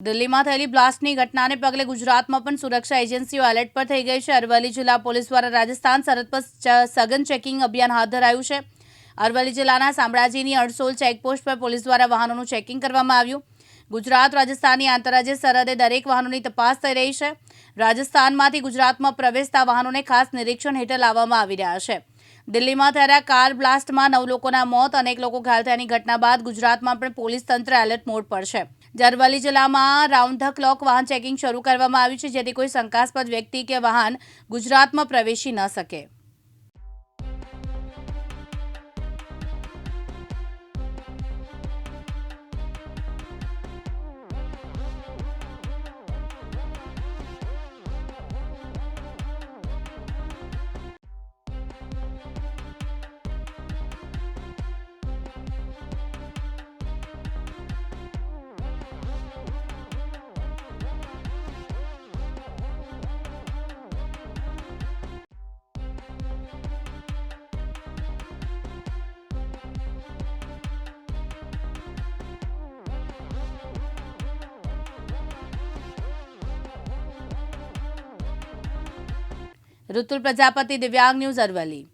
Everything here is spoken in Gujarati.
દિલ્હીમાં થયેલી બ્લાસ્ટની ઘટનાને પગલે ગુજરાતમાં પણ સુરક્ષા એજન્સીઓ એલર્ટ પર થઈ ગઈ છે. અરવલ્લી જિલ્લા પોલીસ દ્વારા રાજસ્થાન સરહદ પર સઘન ચેકિંગ અભિયાન હાથ ધરાયું છે. અરવલ્લી જિલ્લાના શામળાજીની અડસોલ ચેકપોસ્ટ પર પોલીસ દ્વારા વાહનોનું ચેકિંગ કરવામાં આવ્યું. ગુજરાત, રાજસ્થાનની આંતરરાજ્ય સરહદે દરેક વાહનોની તપાસ થઈ રહી છે. રાજસ્થાનમાંથી ગુજરાતમાં પ્રવેશતા વાહનોને ખાસ નિરીક્ષણ હેઠળ લાવવામાં આવી રહ્યા છે. દિલ્હીમાં થયેલા કાર બ્લાસ્ટમાં નવ લોકોના મોત, અનેક લોકો ઘાયલ થયાની ઘટના બાદ ગુજરાતમાં પણ પોલીસ તંત્ર એલર્ટ મોડ પર છે. જે અરવલ્લી જિલ્લામાં રાઉન્ડ ધ ક્લોક વાહન ચેકિંગ શરૂ કરવામાં આવ્યું છે, જેથી કોઈ શંકાસ્પદ વ્યક્તિ કે વાહન ગુજરાતમાં પ્રવેશી ન શકે. ઋતુલ પ્રજાપતિ દિવ્યાંગ ન્યૂઝ અરવલ્લી.